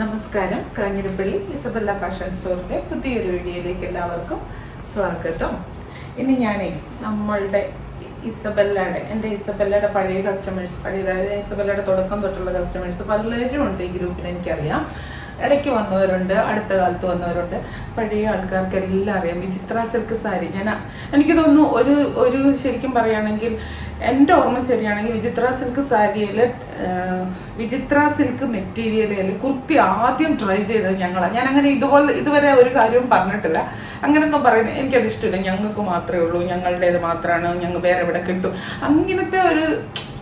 നമസ്കാരം. Kanjirappally Isabella fashion സ്റ്റോറിന്റെ പുതിയൊരു വീഡിയോയിലേക്ക് എല്ലാവർക്കും സ്വാഗതം. ഇനി ഞാനേ നമ്മളുടെ ഇസബല്ലയുടെ എന്റെ ഇസബല്ലയുടെ പഴയ കസ്റ്റമേഴ്സ് പഴയ അതായത് ഇസബല്ലയുടെ തുടക്കം തൊട്ടുള്ള കസ്റ്റമേഴ്സ് പലരും ഉണ്ട് ഈ ഗ്രൂപ്പിൽ എനിക്കറിയാം. ഇടയ്ക്ക് വന്നവരുണ്ട് അടുത്ത കാലത്ത് വന്നവരുണ്ട്. പഴയ ആൾക്കാർക്ക് എല്ലാം അറിയാം ചിത്ര സിൽക്ക് സാരി. ഞാൻ എനിക്ക് തോന്നുന്നു ഒരു ഒരു ശരിക്കും പറയുകയാണെങ്കിൽ എന്റെ ഓർമ്മ ശരിയാണെങ്കിൽ വിചിത്ര സിൽക്ക് സാരിയിൽ വിചിത്ര സിൽക്ക് മെറ്റീരിയലിൽ കുർത്തി ആദ്യം ട്രൈ ചെയ്തത് ഞങ്ങളാണ് ഞാൻ അങ്ങനെ ഇതുപോലെ ഇതുവരെ ഒരു കാര്യവും പറഞ്ഞിട്ടില്ല. അങ്ങനെയൊന്നും പറയുന്നത് എനിക്കത് ഇഷ്ടമില്ല. ഞങ്ങൾക്ക് മാത്രമേ ഉള്ളൂ. ഞങ്ങളുടേത് മാത്രമാണ്. ഞങ്ങൾ വേറെ എവിടെ കിട്ടും. അങ്ങനത്തെ ഒരു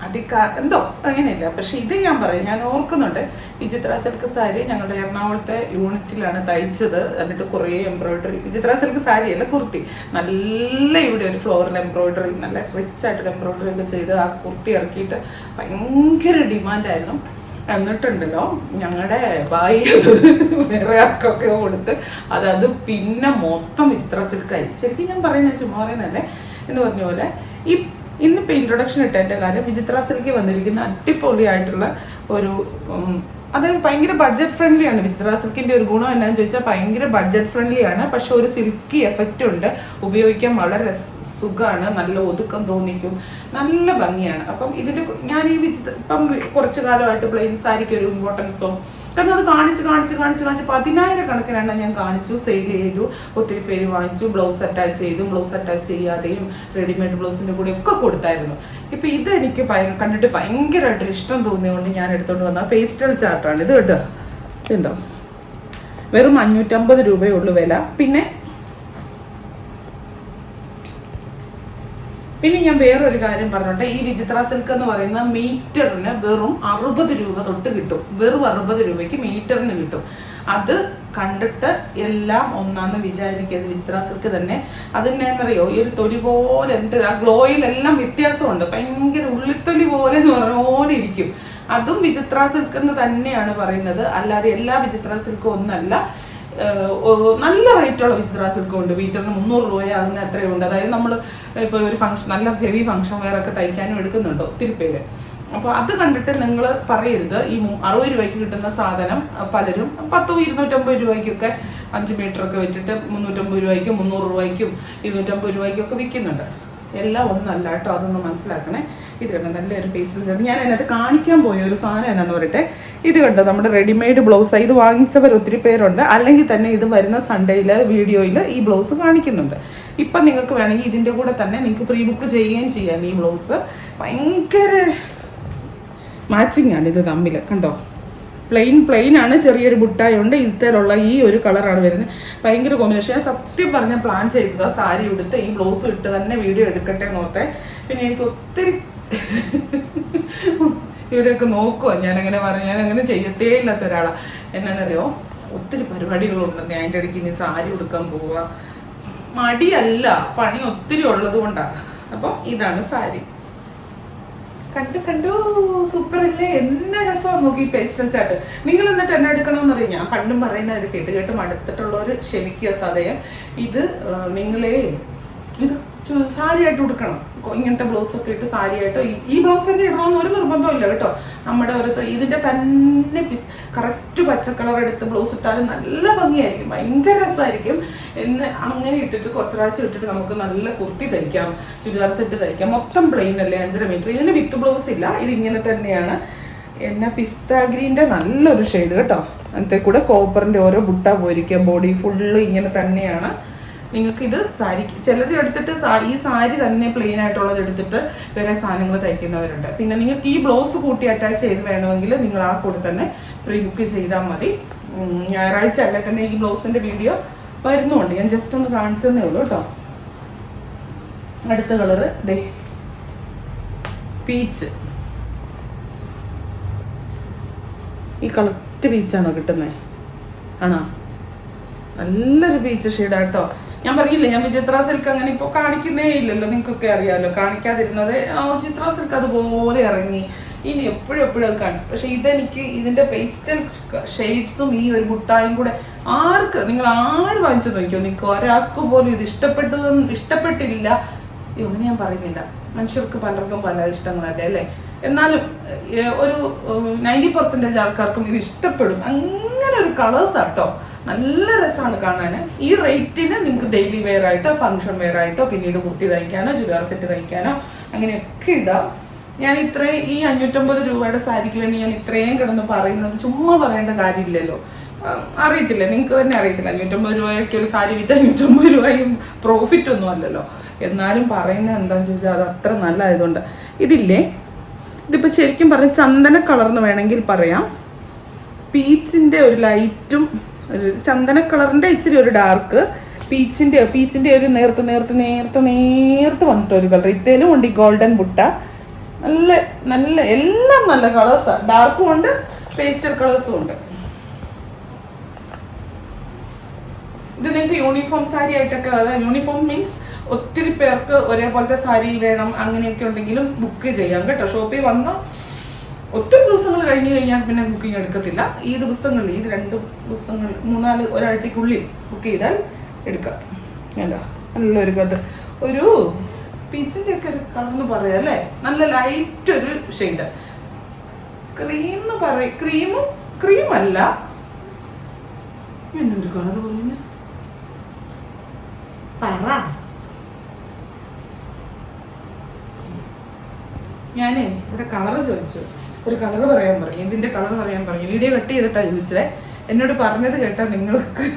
അധികാ എന്തോ അങ്ങനെയില്ല. പക്ഷെ ഇത് ഞാൻ പറയും. ഞാൻ ഓർക്കുന്നുണ്ട്. വിചിത്ര സിൽക്ക് സാരി ഞങ്ങളുടെ എറണാകുളത്തെ യൂണിറ്റിലാണ് തയ്ച്ചത്. എന്നിട്ട് കുറേ എംബ്രോയിഡറി വിചിത്ര സിൽക്ക് സാരി അല്ല കുർത്തി. നല്ല ഇവിടെ ഒരു ഫ്ലോറിൽ എംബ്രോയിഡറി നല്ല റിച്ച് ആയിട്ടൊരു എംബ്രോയിഡറി ഒക്കെ ചെയ്ത് ആ കുർത്തി ഇറക്കിയിട്ട് ഭയങ്കര ഡിമാൻഡായിരുന്നു. എന്നിട്ടുണ്ടല്ലോ ഞങ്ങളുടെ ബായി വേറെ ആർക്കൊക്കെ കൊടുത്ത് അതത് പിന്നെ മൊത്തം വിചിത്ര സിൽക്കായി. ശരിക്കും ഞാൻ പറയുന്നത് ചുമ്മാ പറയുന്നതല്ലേ? എന്ന് പറഞ്ഞ പോലെ ഈ ഇന്നിപ്പോൾ ഇൻട്രൊഡക്ഷൻ ഇട്ടതിന്റെ കാര്യം വിചിത്ര സിൽക്ക് വന്നിരിക്കുന്ന അടിപൊളിയായിട്ടുള്ള ഒരു അതായത് ഭയങ്കര ബഡ്ജറ്റ് ഫ്രണ്ട്ലി ആണ് വിചിത്ര സിൽക്കിന്റെ ഒരു ഗുണം എന്നാന്ന് ചോദിച്ചാൽ ഭയങ്കര ബഡ്ജറ്റ് ഫ്രണ്ട്ലി ആണ്. പക്ഷെ ഒരു സിൽക്കി എഫക്റ്റ് ഉണ്ട്. ഉപയോഗിക്കാൻ വളരെ സുഖമാണ് നല്ല ഒതുക്കം തോന്നിക്കും. നല്ല ഭംഗിയാണ്. അപ്പം ഇതിന്റെ ഞാൻ ഈ വിചിത്രം ഇപ്പം കുറച്ച് കാലമായിട്ട് പ്ലെയിൻ സാരിക്ക് ഒരു ഇമ്പോർട്ടൻസോ കാരണം അത് കാണിച്ച് കാണിച്ച് കാണിച്ച് കാണിച്ച് പതിനായിരക്കണക്കിനെണ്ണം ഞാൻ കാണിച്ചു സെയിൽ ചെയ്തു ഒത്തിരി പേര് വാങ്ങിച്ചു ബ്ലൗസ് അറ്റാച്ച് ചെയ്തു ബ്ലൗസ് അറ്റാച്ച് ചെയ്യാതെയും റെഡിമെയ്ഡ് ബ്ലൗസിന്റെ കൂടെ ഒക്കെ കൊടുത്തായിരുന്നു. ഇപ്പം ഇത് എനിക്ക് കണ്ടിട്ട് ഭയങ്കരമായിട്ട് ഇഷ്ടം തോന്നിയതുകൊണ്ട് ഞാൻ എടുത്തുകൊണ്ട് വന്ന പേസ്റ്റൽ ചാർട്ടാണ് ഇത് കേട്ടോ ഇതുണ്ടോ? വെറും അഞ്ഞൂറ്റമ്പത് രൂപയേ ഉള്ളൂ വില. പിന്നെ പിന്നെ ഞാൻ വേറൊരു കാര്യം പറഞ്ഞോട്ടെ. ഈ വിചിത്ര സിൽക്ക് എന്ന് പറയുന്ന മീറ്ററിന് വെറും അറുപത് രൂപ തൊട്ട് കിട്ടും. വെറും അറുപത് രൂപയ്ക്ക് മീറ്ററിന് കിട്ടും. അത് കണ്ടിട്ട് എല്ലാം ഒന്നാന്ന് വിചാരിക്കരുത് വിചിത്ര സിൽക്ക് തന്നെ. അതിനെന്നറിയോ ഈ ഒരു തൊലി പോലെ ഉണ്ട് ആ ഗ്ലോയിലെല്ലാം വ്യത്യാസമുണ്ട്. ഭയങ്കര ഉള്ളിത്തൊലി പോലെ എന്ന് പറഞ്ഞ പോലെ ഇരിക്കും. അതും വിചിത്ര സിൽക്ക് എന്ന് തന്നെയാണ് പറയുന്നത്. അല്ലാതെ എല്ലാ വിചിത്ര സിൽക്കും ഒന്നല്ല. നല്ല റേറ്റുള്ള വിചിത്ര സിൽക്കും ഉണ്ട്. മീറ്ററിന് മുന്നൂറ് രൂപയാകുന്ന അത്രയും ഉണ്ട്. അതായത് നമ്മൾ ഇപ്പോൾ ഒരു ഫംഗ്ഷൻ നല്ല ഹെവി ഫംഗ്ഷൻ വെയർ ഒക്കെ തയ്ക്കാനും എടുക്കുന്നുണ്ട് ഒത്തിരി പേര്. അപ്പോൾ അത് കണ്ടിട്ട് നിങ്ങൾ പറയരുത്. ഈ അറുപത് രൂപയ്ക്ക് കിട്ടുന്ന സാധനം പലരും പത്തും ഇരുന്നൂറ്റമ്പത് രൂപയ്ക്കൊക്കെ അഞ്ച് മീറ്ററൊക്കെ വെച്ചിട്ട് മുന്നൂറ്റമ്പത് രൂപയ്ക്കും മുന്നൂറ് രൂപയ്ക്കും ഇരുന്നൂറ്റമ്പത് രൂപയ്ക്കും ഒക്കെ വിൽക്കുന്നുണ്ട്. എല്ലാം ഒന്നല്ല കേട്ടോ അതൊന്ന് മനസ്സിലാക്കണേ. ഇതിലൊക്കെ നല്ലൊരു ഫേസ് ഞാൻ അതിനകത്ത് കാണിക്കാൻ പോയ ഒരു സാധനം എന്നാന്ന് പറയട്ടെ. ഇത് കണ്ടോ? നമ്മുടെ റെഡിമെയ്ഡ് ബ്ലൗസ് ഇത് വാങ്ങിച്ചവർ ഒത്തിരി പേരുണ്ട്. അല്ലെങ്കിൽ തന്നെ ഇത് വരുന്ന സൺഡേയിൽ വീഡിയോയിൽ ഈ ബ്ലൗസ് കാണിക്കുന്നുണ്ട്. ഇപ്പം നിങ്ങൾക്ക് വേണമെങ്കിൽ ഇതിന്റെ കൂടെ തന്നെ നിങ്ങൾക്ക് പ്രീ ബുക്ക് ചെയ്യുകയും ചെയ്യാം ഈ ബ്ലൗസ് ഭയങ്കര മാച്ചിങ് ആണ് ഇത് തമ്മിൽ കണ്ടോ? പ്ലെയിൻ പ്ലെയിൻ ആണ്. ചെറിയൊരു ബുട്ടായുണ്ട്. ഇത്തരമുള്ള ഈ ഒരു കളറാണ് വരുന്നത്. ഭയങ്കര കോമ്പിനേഷൻ ഞാൻ സത്യം പറഞ്ഞ പ്ലാൻ ചെയ്തത്. സാരി ഉടുത്ത് ഈ ബ്ലൗസ് ഇട്ട് തന്നെ വീഡിയോ എടുക്കട്ടെ എന്നോർത്തെ പിന്നെ എനിക്ക് ഒത്തിരി ഇവരൊക്കെ നോക്കുക ഞാനങ്ങനെ പറഞ്ഞു ഞാൻ അങ്ങനെ ചെയ്യത്തേ ഇല്ലാത്ത ഒരാളാണ് എന്നാണല്ലോ ഒത്തിരി പരിപാടികളുണ്ട്. ഞാൻ അതിന്റെ ഇടയ്ക്ക് ഇനി സാരി ഉടുക്കാൻ പോവുക മടിയല്ല. പണി ഒത്തിരി ഉള്ളത് കൊണ്ടാണ് അപ്പം ഇതാണ് സാരി. കണ്ടു കണ്ടു. സൂപ്പർ അല്ലേ എന്നെ രസമാണ് നോക്കി പേസ്റ്റൽ ചാട്ട് നിങ്ങൾ എന്നിട്ട് എന്നെ എടുക്കണമെന്ന് അറിയാം ഞാൻ പണ്ടും പറയുന്നത് കേട്ട് കേട്ട് മടുത്തിട്ടുള്ളവർ ക്ഷമിക്കുക സദയം. ഇത് നിങ്ങളെ ഇത് സാരിയായിട്ട് ഉടുക്കണം. ഇങ്ങനത്തെ ബ്ലൗസ് ഒക്കെ ഇട്ട് സാരിയായിട്ടോ ഈ- ബ്ലൗസ് തന്നെ ഇടണമെന്ന് ഒരു നിർബന്ധമില്ല കേട്ടോ. നമ്മുടെ ഒരു ഇതിന്റെ തന്നെ പിസ് കറക്റ്റ് പച്ചക്കളർ കളർ എടുത്ത് ബ്ലൗസ് ഇട്ടാലും നല്ല ഭംഗിയായിരിക്കും. ഭയങ്കര രസമായിരിക്കും. എന്ന് അങ്ങനെ ഇട്ടിട്ട് കുറച്ച് പ്രാവശ്യം ഇട്ടിട്ട് നമുക്ക് നല്ല കുർത്തി തയ്ക്കാം ചുരിദാർ സെറ്റ് തയ്ക്കാം മൊത്തം പ്ലെയിൻ അല്ലേ അഞ്ചര മീറ്റർ ഇതിന് വിത്ത് ബ്ലൗസ് ഇല്ല. ഇത് ഇങ്ങനെ തന്നെയാണ്. എന്നാ പിസ്ത ഗ്രീന്റെ നല്ലൊരു ഷെയ്ഡ് കേട്ടോ. അതിന്റെ കൂടെ കോപ്പറിന്റെ ഓരോ ബുട്ട പോയിരിക്കുക. ബോഡി ഫുള്ള് ഇങ്ങനെ തന്നെയാണ്. നിങ്ങൾക്ക് ഇത് സാരി ചിലർ എടുത്തിട്ട് ഈ സാരി തന്നെ പ്ലെയിൻ ആയിട്ടുള്ളത് എടുത്തിട്ട് വേറെ സാധനങ്ങൾ തയ്ക്കുന്നവരുണ്ട്. പിന്നെ നിങ്ങൾക്ക് ഈ ബ്ലൗസ് കൂട്ടി അറ്റാച്ച് ചെയ്ത് വേണമെങ്കിൽ നിങ്ങൾ ആ കൂടെ തന്നെ പ്രീ ബുക്ക് ചെയ്താൽ മതി ഞായറാഴ്ച അല്ലെ തന്നെ ഈ ബ്ലൗസിന്റെ വീഡിയോ വരുന്നുണ്ട്. ഞാൻ ജസ്റ്റ് ഒന്ന് കാണിച്ചതേ ഉള്ളൂ കേട്ടോ അടുത്ത കളറ് ദേ പീച്ച് ഈ കളക്റ്റ് പീച്ചാണോ കിട്ടുന്നത് ആണോ? നല്ലൊരു പീച്ച് ഷെയ്ഡാ കേട്ടോ ഞാൻ പറഞ്ഞില്ലേ ഞാൻ വിചിത്ര സിൽക്ക് അങ്ങനെ ഇപ്പോൾ കാണിക്കുന്നേ ഇല്ലല്ലോ നിങ്ങൾക്കൊക്കെ അറിയാമല്ലോ കാണിക്കാതിരുന്നത് ആ ചിത്ര സിൽക്ക് അതുപോലെ ഇറങ്ങി. ഇനി എപ്പോഴും എപ്പോഴും അത് കാണിച്ചു. പക്ഷെ ഇതെനിക്ക് ഇതിന്റെ പേസ്റ്റൽ ഷെയ്ഡ്സും ഈ ഒരു മുട്ടായും കൂടെ ആർക്ക് നിങ്ങൾ ആര് വാങ്ങിച്ചു നോക്കിയോ? നിങ്ങൾക്ക്? ഒരാൾക്ക് പോലും ഇത് ഇഷ്ടപ്പെട്ടു ഇഷ്ടപ്പെട്ടില്ല. ഇവന് ഞാൻ പറയുന്നില്ല. മനുഷ്യർക്ക് പലർക്കും പല ഇഷ്ടങ്ങളല്ലേ അല്ലേ? എന്നാലും ഒരു നയന്റി പെർസെന്റേജ് ആൾക്കാർക്കും ഇത് ഇഷ്ടപ്പെടും. അങ്ങനെ ഒരു കളേഴ്സ് ആട്ടോ നല്ല രസമാണ് കാണാൻ ഈ റേറ്റിന് നിങ്ങൾക്ക് ഡെയിലി വെയർ ആയിട്ടോ ഫംഗ്ഷൻ വെയർ ആയിട്ടോ പിന്നീട് കുർത്തി തയ്ക്കാനോ ചുരിദാർ സെറ്റ് തയ്ക്കാനോ അങ്ങനെയൊക്കെ ഇടാം. ഞാൻ ഇത്രയും ഈ അഞ്ഞൂറ്റമ്പത് രൂപയുടെ സാരിക്ക് വേണ്ടി ഞാൻ ഇത്രയും കിടന്ന് പറയുന്നത് ചുമ്മാ പറയേണ്ട കാര്യമില്ലല്ലോ. അറിയത്തില്ല. നിങ്ങൾക്ക് തന്നെ അറിയത്തില്ല. അഞ്ഞൂറ്റമ്പത് രൂപയ്ക്ക് ഒരു സാരി വിറ്റ് അഞ്ഞൂറ്റമ്പത് രൂപയും പ്രോഫിറ്റ് ഒന്നും അല്ലല്ലോ. എന്നാലും പറയുന്നത് എന്താണെന്ന് ചോദിച്ചാൽ അത് അത്ര നല്ലതായതുകൊണ്ട്. ഇതില്ലേ? ഇതിപ്പോൾ ശരിക്കും പറഞ്ഞ ചന്ദന കളർന്ന് വേണമെങ്കിൽ പറയാം. പീച്ചിന്റെ ഒരു ലൈറ്റും ഒരു ചന്ദന കളറിന്റെ ഇച്ചിരി ഒരു ഡാർക്ക് പീച്ചിന്റെ പീച്ചിന്റെ ഒരു നേർത്ത് നേർത്ത് നേർത്ത് നേർത്ത് വന്നിട്ട് ഒരു കളർ ഇതേലും ഉണ്ട് ഈ ഗോൾഡൻ മുട്ട നല്ല നല്ല എല്ലാം നല്ല കളേഴ്സാണ് ഡാർക്കും ഉണ്ട് പേസ്റ്റർ കളേഴ്സും ഉണ്ട്. ഇത് നിങ്ങൾക്ക് യൂണിഫോം സാരി ആയിട്ടൊക്കെ അതായത് യൂണിഫോം മീൻസ് ഒത്തിരി പേർക്ക് ഒരേപോലത്തെ സാരി വേണം അങ്ങനെയൊക്കെ ഉണ്ടെങ്കിലും ബുക്ക് ചെയ്യാം കേട്ടോ. ഷോപ്പിൽ വന്ന് ഒത്തിരി ദിവസങ്ങൾ കഴിഞ്ഞു കഴിഞ്ഞാൽ പിന്നെ ബുക്കിംഗ് എടുക്കത്തില്ല. ഈ ദിവസങ്ങളിൽ ഈ രണ്ട് ദിവസങ്ങൾ മൂന്നാൽ ഒരാഴ്ചക്കുള്ളിൽ ബുക്ക് ചെയ്താൽ എടുക്കാം. അല്ല നല്ലൊരു കഥ ഒരു പീച്ചിന്റെ ഒക്കെ ഒരു കളർ എന്ന് പറയാം അല്ലേ? നല്ല ലൈറ്റ് ഒരു ഷെയ്ഡ് ക്രീം എന്ന് പറയും ക്രീമും ക്രീം അല്ല. എന്നൊരു കളർ പറയുന്നത് പറ. ഞാനേ ഇവിടെ കളർ ചോദിച്ചു. ഒരു കളർ പറയാൻ പറഞ്ഞു ഇതിന്റെ കളർ പറയാൻ പറഞ്ഞു. വീഡിയോ കട്ട് ചെയ്തിട്ടാണ് ചോദിച്ചത്. എന്നോട് പറഞ്ഞത് കേട്ടാ നിങ്ങൾക്ക്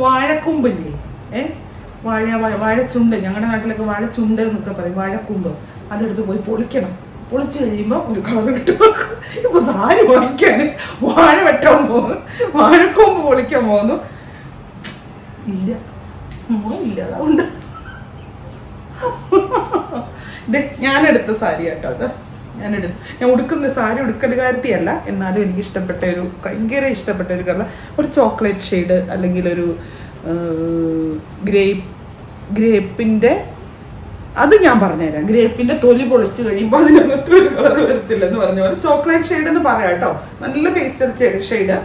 വാഴക്കൊമ്പില്ലേ? ഏ? വാഴ വാഴ- വാഴച്ചുണ്ട്. ഞങ്ങളുടെ നാട്ടിലൊക്കെ വാഴച്ചുണ്ട് എന്നൊക്കെ പറയും. വാഴക്കൊമ്പ്. അതെടുത്ത് പോയി പൊളിക്കണം. പൊളിച്ചു കഴിയുമ്പോൾ ഒരു കളർ കിട്ടും. ഇപ്പൊ സാരി പൊളിക്കാൻ വാഴ വെട്ടാൻ പോകുന്നു വാഴക്കൊമ്പ് പൊളിക്കാൻ പോകുന്നു ഇല്ല. മോളില്ല അതുകൊണ്ട്. ഞാനെടുത്ത സാരി കേട്ടോ അത്. ഞാനെടുത്ത്. ഞാൻ ഉടുക്കുന്ന സാരി ഉടുക്കൽ കാര്യത്തിയല്ല. എന്നാലും എനിക്ക് ഇഷ്ടപ്പെട്ട ഒരു ഭയങ്കര ഇഷ്ടപ്പെട്ട ഒരു കളർ. ഒരു ചോക്ലേറ്റ് ഷെയ്ഡ് അല്ലെങ്കിൽ ഒരു ഗ്രേപ്പ് ഗ്രേപ്പിന്റെ അത് ഞാൻ പറഞ്ഞുതരാം. ഗ്രേപ്പിന്റെ തൊലി പൊളിച്ച് കഴിയുമ്പോൾ അതിനകത്ത് ഒരു കളർ വരത്തില്ല എന്ന് പറഞ്ഞ പോലെ. ചോക്ലേറ്റ് ഷെയ്ഡ് എന്ന് പറയാം കേട്ടോ. നല്ല പേസ്റ്റൽ ഷെയ്ഡ്.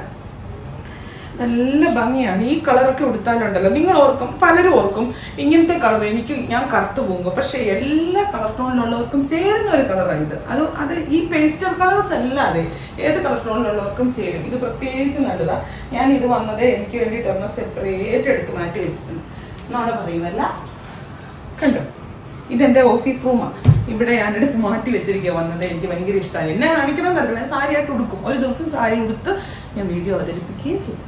നല്ല ഭംഗിയാണ്. ഈ കളറൊക്കെ ഉടുത്താലുണ്ടല്ലോ. നിങ്ങൾ ഓർക്കും പലരും ഓർക്കും ഇങ്ങനത്തെ കളർ എനിക്ക് ഞാൻ കറുത്തു പോകും പക്ഷേ എല്ലാ കളർ ടോണിലുള്ളവർക്കും ചേരുന്ന ഒരു കളറാണ് ഇത്. അത് അത് ഈ പേസ്റ്റർ കളേഴ്സ് അല്ലാതെ ഏത് കളർ ടോണിലുള്ളവർക്കും ചേരും. ഇത് പ്രത്യേകിച്ച് നല്ലതാണ് ഞാൻ ഇത് വന്നത് എനിക്ക് വേണ്ടിയിട്ട് ഒന്ന് സെപ്പറേറ്റ് എടുത്ത് മാറ്റി വെച്ചിട്ടുണ്ട്. എന്നാണ് പറയുന്നല്ല കണ്ടോ? ഇതെന്റെ ഓഫീസ് റൂമാണ് ഇവിടെ ഞാൻ എടുത്ത് മാറ്റി വെച്ചിരിക്കുക വന്നത്. എനിക്ക് ഭയങ്കര ഇഷ്ടമായി എന്നെ കാണിക്കണം എന്നല്ല. ഞാൻ സാരിയായിട്ട് ഉടുക്കും. ഒരു ദിവസം സാരി ഉടുത്ത് ഞാൻ വീഡിയോ അവതരിപ്പിക്കുകയും ചെയ്യും.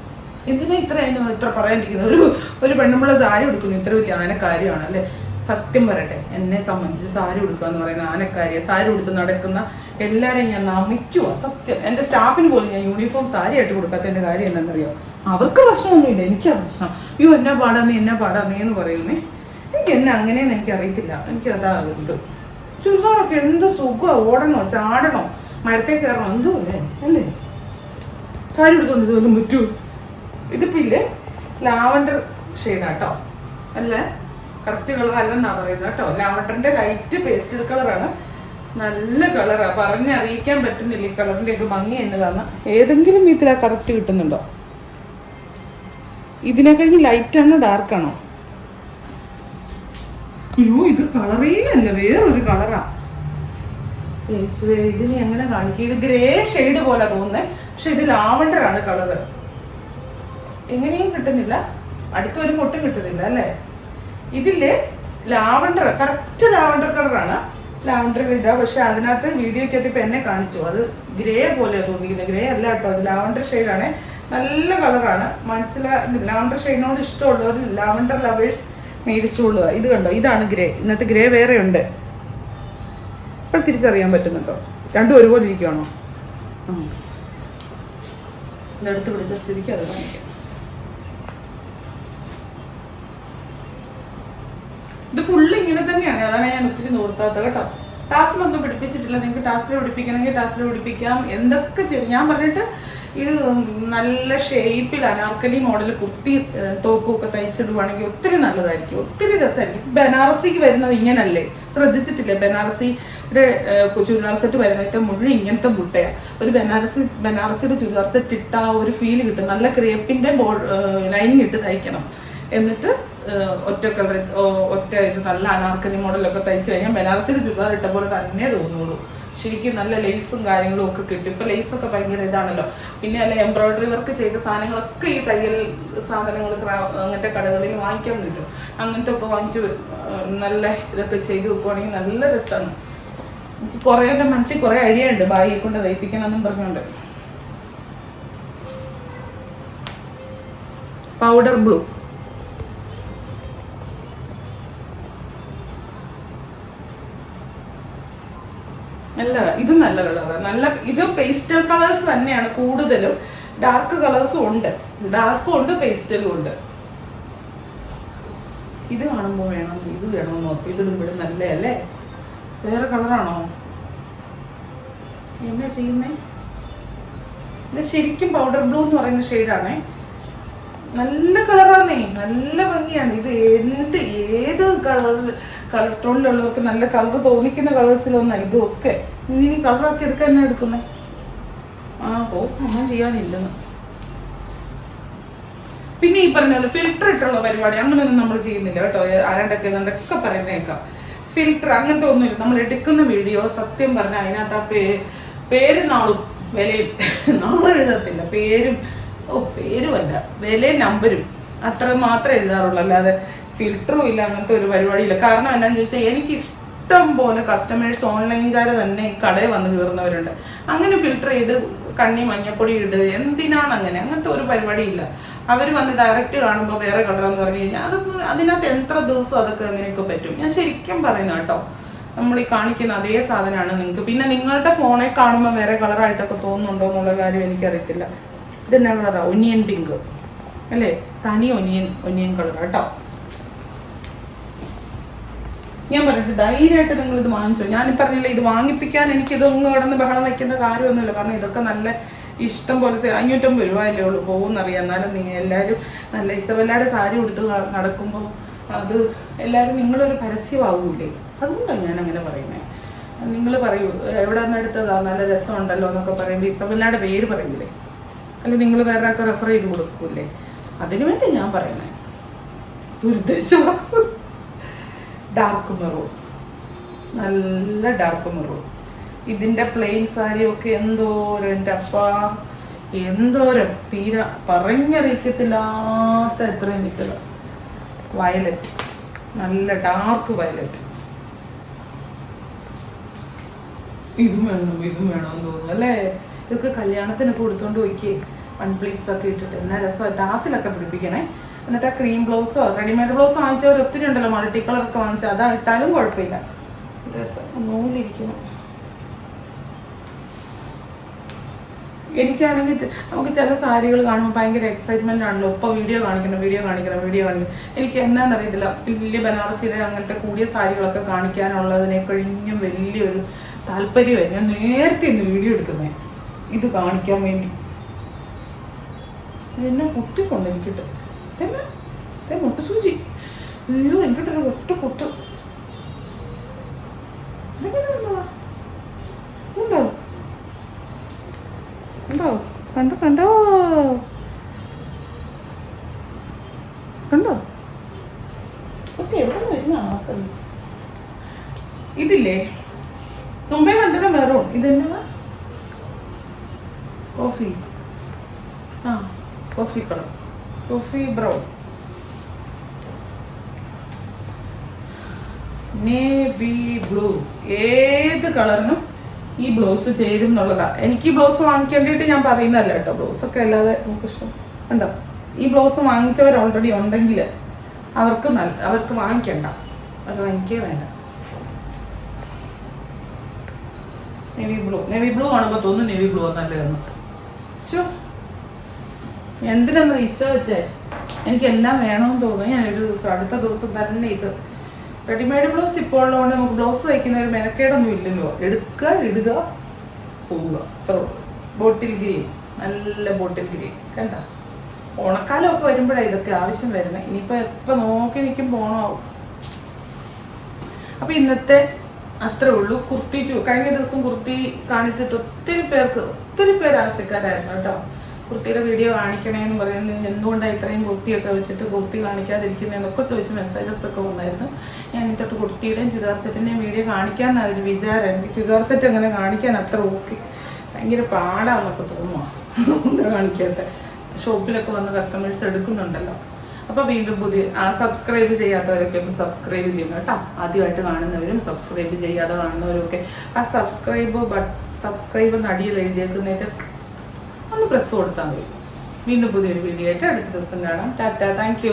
എന്തിനാ ഇത്ര ഇത്ര പറയാനിരിക്കുന്നത് ഒരു ഒരു പെണ്ണുമ്പള സാരി ഉടുക്കുന്നു. ഇത്ര വലിയ ആനക്കാര്യമാണ് അല്ലേ സത്യം പറയട്ടെ. എന്നെ സംബന്ധിച്ച് സാരി ഉടുക്കുക എന്ന് പറയുന്ന ആനക്കാരിയെ. സാരി ഉടുത്ത് നടക്കുന്ന എല്ലാവരെയും ഞാൻ നമിക്കുക സത്യം. എന്റെ സ്റ്റാഫിന് പോലും ഞാൻ യൂണിഫോം സാരി ആയിട്ട് കൊടുക്കാത്തതിന്റെ കാര്യം എന്താണെന്നറിയോ? അവർക്ക് പ്രശ്നമൊന്നുമില്ല. എനിക്കാ പ്രശ്നം. അയ്യോ എന്നാ പാടാന്നേ എന്നാ പാടാന്നേ എന്ന് പറയുന്നേ. എനിക്ക് എന്നെ അങ്ങനെയെന്ന് എനിക്ക് അറിയത്തില്ല എനിക്ക് അതാ ഇത്. ചുരിദാറൊക്കെ എന്ത് സുഖമാണ് ഓടണോ ചാടണോ മരത്തെ കയറണോ? എന്തോ അല്ലേ? കാര്യം എടുത്തോണ്ട് ഇതുപോലും പറ്റൂ ഇതിപ്പോ ഇല്ലേ? ലാവണ്ടർ ഷെയ്ഡാട്ടോ. അല്ലേ? കറക്റ്റ് കളർ അല്ലെന്നാ പറയുന്നത് കേട്ടോ. ലാവണ്ടറിന്റെ ലൈറ്റ് പേസ്റ്റൽ കളറാണ് നല്ല കളറാണ് പറഞ്ഞറിയിക്കാൻ പറ്റുന്നില്ല ഈ കളറിന്റെ ഒക്കെ ഭംഗി എന്നതാണ്. ഏതെങ്കിലും വിധത്തിൽ ആ കറക്റ്റ് കിട്ടുന്നുണ്ടോ? ഇതിനെ കഴിഞ്ഞ് ലൈറ്റ് ആണോ ഡാർക്ക് ആണോ? അയ്യോ ഇത് കളറേ അല്ല. വേറൊരു കളറാ ഇതിനെ എങ്ങനെ കാണിക്കും. ഇത് ഗ്രേ ഷെയ്ഡ് പോലെ തോന്നുന്നേ. പക്ഷെ ഇത് ലാവണ്ടർ ആണ് കളറ് എങ്ങനെയും കിട്ടുന്നില്ല. അടുത്ത ഒരു ഒട്ടും കിട്ടുന്നില്ല അല്ലേ? ഇതിൽ ലാവണ്ടർ കറക്റ്റ് ലാവണ്ടർ കളറാണ്. ലാവണ്ടർ ഇതാ പക്ഷെ അതിനകത്ത് വീഡിയോ ഇപ്പൊ എന്നെ കാണിച്ചു. അത് ഗ്രേ പോലെ തോന്നിക്കുന്നത്. ഗ്രേ അല്ല കേട്ടോ അത് ലാവണ്ടർ ഷെയ്ഡാണ് നല്ല കളറാണ്. മനസ്സിലാ ലാവണ്ടർ ഷെയ്ഡിനോട് ഇഷ്ടമുള്ളവർ ലാവണ്ടർ ലവേഴ്സ് മേടിച്ചോളുക. ഇത് കണ്ടോ? ഇതാണ് ഗ്രേ ഇന്നത്തെ ഗ്രേ വേറെ ഉണ്ട്. ഇപ്പൊ തിരിച്ചറിയാൻ പറ്റുന്നുണ്ടോ? രണ്ടും ഒരുപോലെ ഇരിക്കുകയാണോ ഇതെടുത്ത് പിടിച്ച സ്ഥിതിക്ക് അത് കാണിക്കാം. ഇത് ഫുള്ള് ഇങ്ങനെ തന്നെയാണ്. അതാണ് ഞാൻ ഒത്തിരി നോർത്താത്തത് കേട്ടോ. ടാസിലൊന്നും പിടിപ്പിച്ചിട്ടില്ല. നിങ്ങൾക്ക് ടാസിൽ പിടിപ്പിക്കണമെങ്കിൽ ടാസിൽ പിടിപ്പിക്കാം. എന്തൊക്കെ ചെയ്യും ഞാൻ പറഞ്ഞിട്ട് ഇത് നല്ല ഷേപ്പിൽ അനാർക്കലി മോഡൽ കുട്ടി ടോപ്പും ഒക്കെ വേണമെങ്കിൽ ഒത്തിരി നല്ലതായിരിക്കും. ഒത്തിരി രസമായിരിക്കും. ബനാറസിക്ക് വരുന്നത് ഇങ്ങനല്ലേ? ശ്രദ്ധിച്ചിട്ടില്ലേ? ബനാറസിയുടെ ചുരിദാർ സെറ്റ് വരുന്നതിന്റെ മുഴുവൻ ഇങ്ങനത്തെ മുട്ടയാണ് ഒരു ബനാറസി ബനാറസിയുടെ ചുരിദാർ സെറ്റ് ഇട്ട ആ ഒരു ഫീൽ കിട്ടും. നല്ല ക്രേപ്പിന്റെ ലൈനിങ് ഇട്ട് തയ്ക്കണം. എന്നിട്ട് ഒറ്റ കളർ ഒറ്റ ഇത് നല്ല അനാർക്കലി മോഡലൊക്കെ തയ്ച്ചു കഴിഞ്ഞാൽ ബനാറസിൽ ചുരിദാർ ഇട്ട പോലെ തന്നെ തോന്നുള്ളൂ. ശരിക്കും നല്ല ലേസും കാര്യങ്ങളും ഒക്കെ കിട്ടും. ഇപ്പൊ ഒക്കെ ഭയങ്കര ഇതാണല്ലോ. പിന്നെ അല്ല എംബ്രോയിഡറി വർക്ക് ചെയ്ത സാധനങ്ങളൊക്കെ ഈ തയ്യൽ സാധനങ്ങൾ അങ്ങനത്തെ കടകളിൽ വാങ്ങിക്കാൻ കിട്ടും. അങ്ങനത്തെ ഒക്കെ വാങ്ങിച്ച് നല്ല ഇതൊക്കെ ചെയ്ത് വെക്കുവാണെങ്കിൽ നല്ല രസമാണ് എനിക്ക് കുറേ എന്റെ മനസ്സിൽ കുറേ ഐഡിയ ഉണ്ട്. ബായിയെ കൊണ്ട് തയ്പ്പിക്കണം എന്നും പറഞ്ഞുകൊണ്ട് പൗഡർ ബ്ലൂ നല്ല ഇത് നല്ല കളറാണ് നല്ല ഇത് പേസ്റ്റൽ കളേഴ്സ് തന്നെയാണ് കൂടുതലും. ഡാർക്ക് കളേഴ്സും ഉണ്ട്. ഡാർക്കും ഉണ്ട് പേസ്റ്റലും ഉണ്ട്. ഇത് കാണുമ്പോൾ വേണം ഇത് വേണമെന്ന് നോക്കി. ഇതിടുമ്പോഴും നല്ലതല്ലേ? വേറെ കളറാണോ എന്നാ ചെയ്യുന്നേ? ഇത് ശരിക്കും പൗഡർ ബ്ലൂ എന്ന് പറയുന്ന ഷെയ്ഡാണേ നല്ല കളറാണേ നല്ല ഭംഗിയാണ്. ഇത് എന്ത് ഏത് കളർ കളർ ടോണിലുള്ളവർക്ക് നല്ല കളർ തോന്നിക്കുന്ന കളേഴ്സിലൊന്നാണ് ഇതൊക്കെ ഇനി കളറൊക്കെ എടുക്കാൻ തന്നെ എടുക്കുന്നേ? ആ ഓഫ് ഒന്നും ചെയ്യാനില്ലെന്ന്. പിന്നെ ഈ പറഞ്ഞ പോലെ ഫിൽറ്റർ ഇട്ടുള്ള പരിപാടി അങ്ങനെയൊന്നും നമ്മൾ ചെയ്യുന്നില്ല കേട്ടോ. ആരാണ്ടൊക്കെ ഇതൊക്കെ പറയുന്നേക്കാം. ഫിൽറ്റർ അങ്ങനത്തെ ഒന്നുമില്ല. നമ്മൾ എടുക്കുന്ന വീഡിയോ സത്യം പറഞ്ഞാൽ അതിനകത്ത് ആ പേ പേരും നാളും വിലയും. നാളും എഴുതത്തില്ല. പേരും ഓ പേരുമല്ല. വിലയും നമ്പരും അത്ര മാത്രമേ എഴുതാറുള്ളൂ. അല്ലാതെ ഫിൽറ്ററും ഇല്ല അങ്ങനത്തെ ഒരു പരിപാടിയില്ല. കാരണം എന്നാന്ന് ചോദിച്ചാൽ എനിക്ക് ഇഷ്ടം പോലെ കസ്റ്റമേഴ്സ് ഓൺലൈൻകാർ തന്നെ ഈ കടയിൽ വന്ന് കയറുന്നവരുണ്ട്. അങ്ങനെ ഫിൽറ്റർ ചെയ്ത് കണ്ണി മഞ്ഞപ്പൊടി ഇട് എന്തിനാണ് അങ്ങനെ? അങ്ങനത്തെ ഒരു പരിപാടി ഇല്ല അവർ വന്ന് ഡയറക്റ്റ് കാണുമ്പോൾ വേറെ കളറെന്ന് പറഞ്ഞു കഴിഞ്ഞാൽ അത് അതിനകത്ത് എത്ര ദിവസം അതൊക്കെ അങ്ങനെയൊക്കെ പറ്റും. ഞാൻ ശരിക്കും പറയുന്ന കേട്ടോ നമ്മൾ ഈ കാണിക്കുന്ന അതേ സാധനമാണ് നിങ്ങൾക്ക് പിന്നെ നിങ്ങളുടെ ഫോണിൽ കാണുമ്പോൾ വേറെ കളറായിട്ടൊക്കെ തോന്നുന്നുണ്ടോ എന്നുള്ള കാര്യം എനിക്കറിയത്തില്ല. ഇതെന്നാ കളറാണ് ഒനിയൻ പിങ്ക് അല്ലേ? തനി ഒനിയൻ ഒനിയൻ കളർ കേട്ടോ. ഞാൻ പറഞ്ഞിട്ട് ധൈര്യമായിട്ട് നിങ്ങൾ ഇത് വാങ്ങിച്ചോ. ഞാൻ പറഞ്ഞില്ല ഇത് വാങ്ങിപ്പിക്കാൻ എനിക്ക് ഇതൊന്നും കിടന്ന് ബഹളം വെക്കേണ്ട കാര്യമൊന്നുമില്ല. കാരണം ഇതൊക്കെ നല്ല ഇഷ്ടം പോലെ അഞ്ഞൂറ്റമ്പത് രൂപയല്ലേ ഉള്ളൂ. പോകുന്നറിയാം എന്നാലും നിങ്ങൾ എല്ലാവരും നല്ല ഇസബല്ലയുടെ സാരി ഉടുത്ത് നടക്കുമ്പോൾ അത് എല്ലാവരും നിങ്ങളൊരു പരസ്യമാവൂലേ? അതുകൊണ്ടാണ് ഞാൻ അങ്ങനെ പറയുന്നത് നിങ്ങൾ പറയൂ എവിടെ നിന്ന് എടുത്തതാ? നല്ല രസമുണ്ടല്ലോ എന്നൊക്കെ പറയുമ്പോൾ ഇസബല്ലയുടെ പേര് പറയില്ലേ അല്ലെങ്കിൽ നിങ്ങൾ വേറെ റെഫർ ചെയ്ത് കൊടുക്കൂലേ? അതിനു വേണ്ടി ഞാൻ പറയുന്നത് ഉദ്ദേശമാണ് ഡാർക്ക് മെറൂൺ നല്ല ഡാർക്ക് മെറൂൺ ഇതിന്റെ പ്ലെയിൻ സാരി ഒക്കെ എന്തോരം എന്റെ അപ്പ എന്തോരം തീരെ. പറഞ്ഞറിയിക്കത്തില്ലാത്ത എത്രയും നിൽക്കുക വയലറ്റ് നല്ല ഡാർക്ക് വയലറ്റ് ഇതും വേണം ഇതും വേണമെന്ന് തോന്നുന്നു അല്ലേ? ഇതൊക്കെ കല്യാണത്തിനൊക്കെ കൊടുത്തോണ്ട് പോയിക്കേ. വൺ പ്ലീറ്റ്സ് ഒക്കെ ഇട്ടിട്ട്. എന്നാ രസം ടാസിലൊക്കെ പിടിപ്പിക്കണേ. എന്നിട്ട് ആ ക്രീം ബ്ലൗസോ റെഡിമെയ്ഡ് ബ്ലൗസോ വാങ്ങിച്ചവർ ഒത്തിരി ഉണ്ടല്ലോ മൾട്ടി കളർ ഒക്കെ വാങ്ങിച്ചാൽ അതാ ഇട്ടാലും കുഴപ്പമില്ല. എനിക്കാണെങ്കിൽ നമുക്ക് ചില സാരികൾ കാണുമ്പോൾ ഭയങ്കര എക്സൈറ്റ്മെന്റ് ആണല്ലോ. ഇപ്പൊ വീഡിയോ കാണിക്കണം വീഡിയോ കാണിക്കണം വീഡിയോ കാണിക്കണം. എനിക്ക് എന്നാന്നറിയത്തില്ല വലിയ ബനാറസിയുടെ അങ്ങനത്തെ കൂടിയ സാരികളൊക്കെ കാണിക്കാനുള്ളതിനെ കഴിഞ്ഞും വലിയൊരു താല്പര്യമായി. ഞാൻ നേരത്തെ ഇന്ന് വീഡിയോ എടുക്കുന്നേ. ഇത് കാണിക്കാൻ വേണ്ടി. എന്നെ കുട്ടിക്കൊണ്ട് എനിക്കിട്ട്. തന്നെ? മുട്ടുസൂചി അയ്യോ എനിക്കിട്ടൊരു ഒറ്റ കുത്ത്. ഇതെങ്ങനെ വന്നതാ? ഉണ്ടോ? കണ്ടോ കണ്ടോ കണ്ടോ ഓക്കെ എവിടെ വരുന്ന ആക്കുന്നത് ഇതില്ലേ മുമ്പേ കണ്ടത് മെറൂൺ ഇതെന്നാ കോഫി ആ coffee colour coffee brown navy blue ഏത് കളറിനും ഈ ബ്ലൗസ് ചേരും എന്നുള്ളതാ എനിക്ക് ഈ ബ്ലൗസ് വാങ്ങിക്കേണ്ടിയിട്ട് ഞാൻ പറയുന്നതല്ല കേട്ടോ. ബ്ലൗസ് ഒക്കെ അല്ലാതെ നമുക്ക് ഇഷ്ടം ഉണ്ടോ ഈ ബ്ലൗസ് വാങ്ങിച്ചവർ ഓൾറെഡി ഉണ്ടെങ്കിൽ അവർക്ക് നല്ല അവർക്ക് വാങ്ങിക്കണ്ട. അത് വാങ്ങിക്കേ വേണ്ട. നേവി ബ്ലൂ നേവി ബ്ലൂ കാണുമ്പോൾ തോന്നുന്നു നേവി ബ്ലൂ നല്ലതെന്ന്. ശോ എന്തിനാന്ന് ഈശോ വെച്ചേ എനിക്ക് എല്ലാം വേണമെന്ന് തോന്നുന്നു. ഞാൻ ഒരു ദിവസം അടുത്ത ദിവസം തന്നെ ഇത് റെഡിമെയ്ഡ് ബ്ലൗസ് ഇപ്പോൾ ഉള്ളതുകൊണ്ട് നമുക്ക് ബ്ലൗസ് തയ്ക്കുന്ന ഒരു മെനക്കേടൊന്നും ഇല്ലല്ലോ. എടുക്കുക ഇടുക പോവുക. അത്രേ ബോട്ടിൽ ഗ്രീൻ നല്ല ബോട്ടിൽ ഗ്രീൻ കണ്ട? ഓണക്കാലമൊക്കെ വരുമ്പോഴാണ് ഇതൊക്കെ ആവശ്യം വരുന്നത് ഇനിയിപ്പോൾ എപ്പോൾ നോക്കി നിൽക്കും പോണമാവും അപ്പോൾ ഇന്നത്തെ അത്രേ ഉള്ളൂ. കുർത്തി കഴിഞ്ഞ ദിവസം കുർത്തി കാണിച്ചിട്ട് ഒത്തിരി പേർക്ക് ഒത്തിരി പേര് ആവശ്യക്കാരായിരുന്നു കേട്ടോ. കുർത്തിയുടെ വീഡിയോ കാണിക്കണേന്ന് പറയുന്നത് എന്തുകൊണ്ടാണ് ഇത്രയും കുർത്തിയൊക്കെ വെച്ചിട്ട് കുർത്തി കാണിക്കാതിരിക്കുന്നതെന്നൊക്കെ ചോദിച്ച് മെസ്സേജസ് ഒക്കെ വന്നായിരുന്നു. ഞാൻ എന്നിട്ട് കുർത്തിയുടെയും ചുരിദാർ സെറ്റിന്റെയും വീഡിയോ കാണിക്കാമെന്നാണ് ഒരു വിചാരം. എനിക്ക് ചുരിദാർ സെറ്റ് അങ്ങനെ കാണിക്കാൻ അത്ര ഓക്കെ ഭയങ്കര പാടാന്നൊക്കെ തോന്നുമോ എന്താ കാണിക്കാത്ത? ഷോപ്പിലൊക്കെ വന്ന് കസ്റ്റമേഴ്സ് എടുക്കുന്നുണ്ടല്ലോ. അപ്പോൾ വീണ്ടും പുതിയ ആ സബ്സ്ക്രൈബ് ചെയ്യാത്തവരൊക്കെ ഒന്ന് സബ്സ്ക്രൈബ് ചെയ്യണം കേട്ടോ. ആദ്യമായിട്ട് കാണുന്നവരും സബ്സ്ക്രൈബ് ചെയ്യാതെ കാണുന്നവരും ഒക്കെ ആ സബ്സ്ക്രൈബ് ബട്ട് സബ്സ്ക്രൈബ് നടിയിൽ എഴുതിയേക്കുന്നതിന്റെ പ്രസ് കൊടുത്താൽ മതി. വീണ്ടും പുതിയൊരു വീഡിയോ ആയിട്ട് അടുത്ത ദിവസം കാണാം. ടാറ്റ താങ്ക്